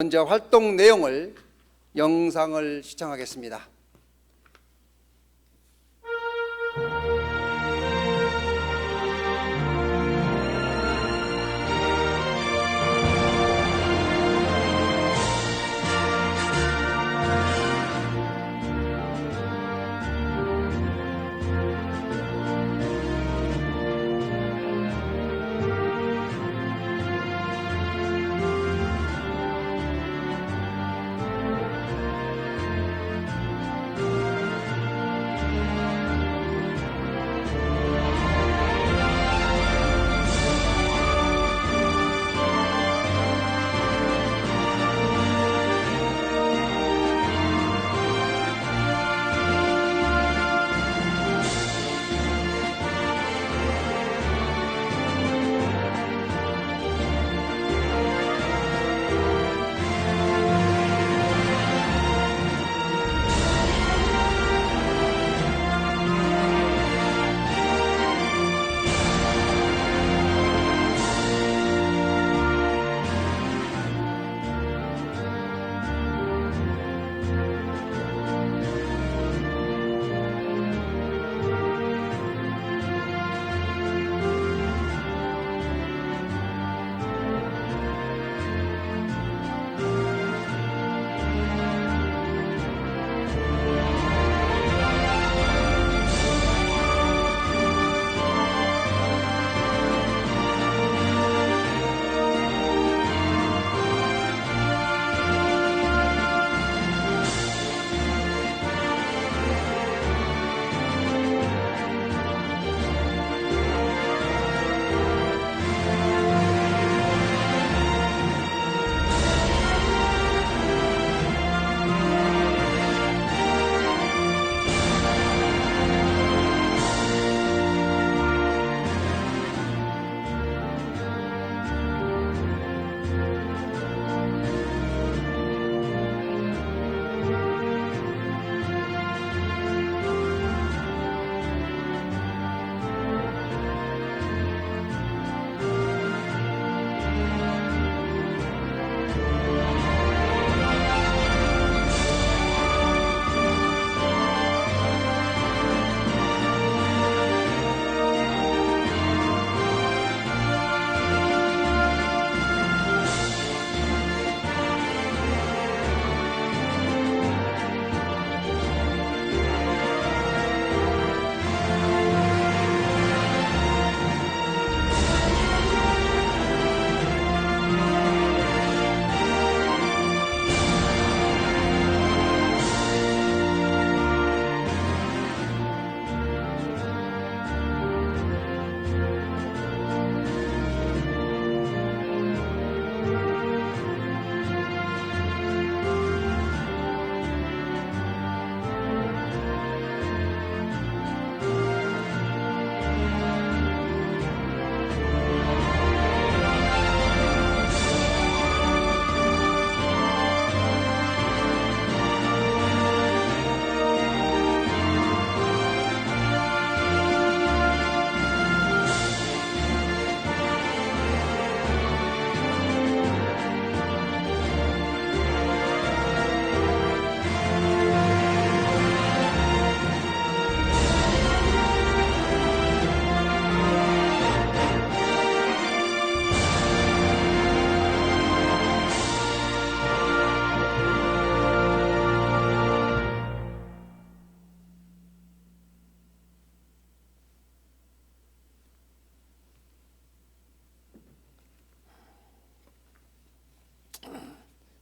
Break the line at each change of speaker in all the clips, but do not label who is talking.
먼저 활동 내용을 영상을 시청하겠습니다.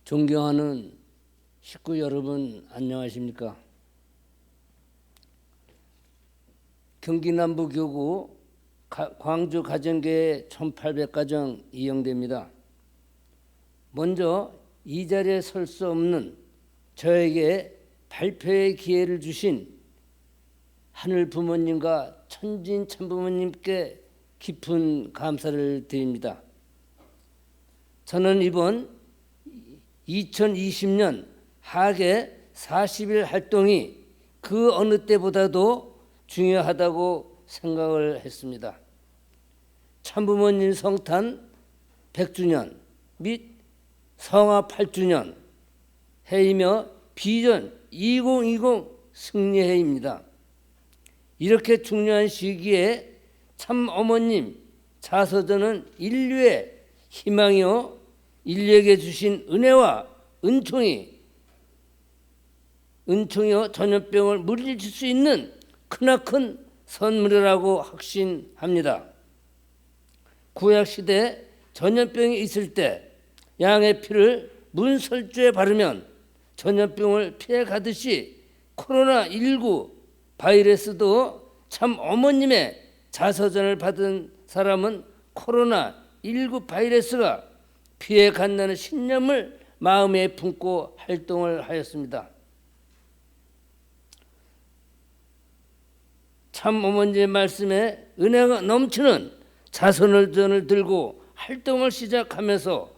존경하는 식구 여러분 안녕하십니까? 경기 남부 교구 가- 광주 가정교회 1800가정 이영대입니다. 먼저 이 자리에 설 수 없는 저에게 발표의 기회를 주신 하늘 부모님과 천진 참부모님께 깊은 감사를 드립니다. 저는 이번 2020년 하계 40일 활동이 그 어느 때보다도 중요하다고 생각을 참부모님 성탄 100주년 및 성화 8주년 해이며 비전 2020 승리해입니다. 이렇게 중요한 시기에 참 어머님 자서전은 인류의 희망이요 인류에게 주신 은혜와 은총이 은총이요 전염병을 물리칠 수 있는 크나큰 선물이라고 확신합니다. 구약 시대 전염병이 있을 때 양의 피를 문설주에 바르면 전염병을 피해 가듯이 코로나 19 바이러스도 참 어머님의 자서전을 받은 사람은 코로나 19 바이러스가 피해 간다는 신념을 마음에 품고 활동을 하였습니다. 참 어머니의 말씀에 은혜가 넘치는 자선을 전을 들고 활동을 시작하면서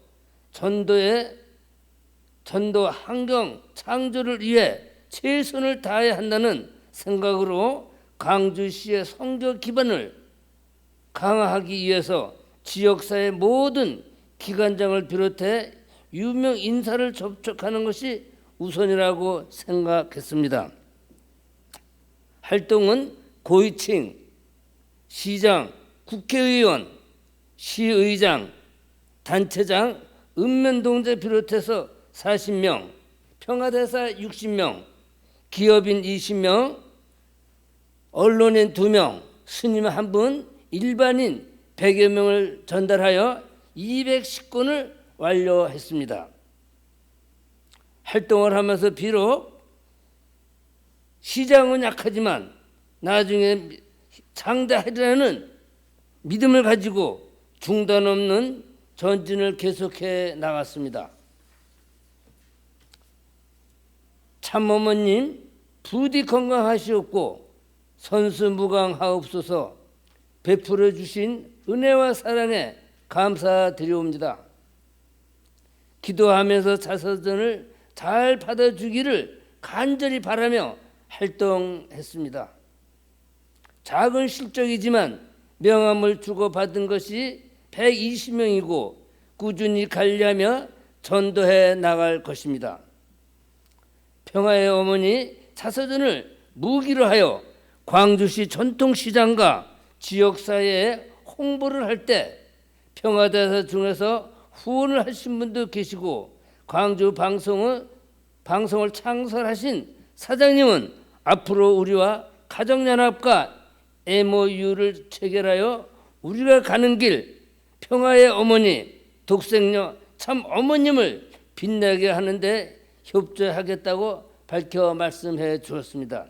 전도의 전도 환경 창조를 위해 최선을 다해야 한다는 생각으로 광주시의 성교 기반을 강화하기 위해서 지역사회 모든 기관장을 비롯해 유명 인사를 접촉하는 것이 우선이라고 생각했습니다. 활동은 고위층, 시장, 국회의원, 시의장, 단체장, 읍면동자 비롯해서 40명, 평화대사 60명, 기업인 20명, 언론인 2명, 스님 1분, 일반인 100여 명을 전달하여 210건을 완료했습니다. 활동을 하면서 비록 시장은 약하지만 나중에 장대하리라는 믿음을 가지고 중단 없는 전진을 계속해 나갔습니다. 참어머님 부디 건강하시옵고 선수 무강하옵소서 베풀어 주신 은혜와 사랑에 감사드리옵니다. 기도하면서 자서전을 잘 받아주기를 간절히 바라며 활동했습니다. 작은 실적이지만 명함을 주고받은 것이 120명이고 꾸준히 관리하며 전도해 나갈 것입니다. 평화의 어머니 자서전을 무기로 하여 광주시 전통시장과 지역사회에 홍보를 할때 평화대사 중에서 후원을 하신 분도 계시고 광주 방송은 방송을 창설하신 사장님은 앞으로 우리와 가정연합과 MOU를 체결하여 우리가 가는 길 평화의 어머니 독생녀 참 어머님을 빛나게 하는데 협조하겠다고 밝혀 말씀해 주었습니다.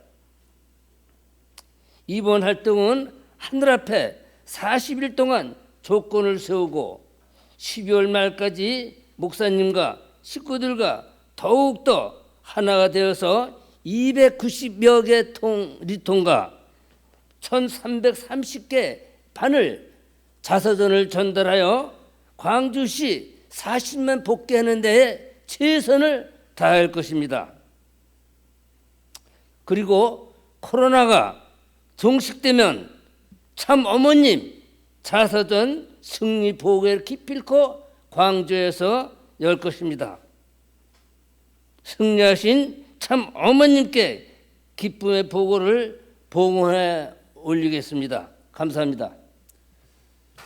이번 활동은 하늘 앞에 40일 동안 조건을 세우고 12월 말까지 목사님과 식구들과 더욱더 하나가 되어서 290여 개 통, 리통과 1330개 반을 자서전을 전달하여 광주시 40만 복귀하는 데에 최선을 다할 것입니다. 그리고 코로나가 종식되면 참 어머님 자서전 승리 보고회를 기필코 광주에서 열 것입니다. 승리하신 참 어머님께 기쁨의 보고를 봉헌해 올리겠습니다. 감사합니다.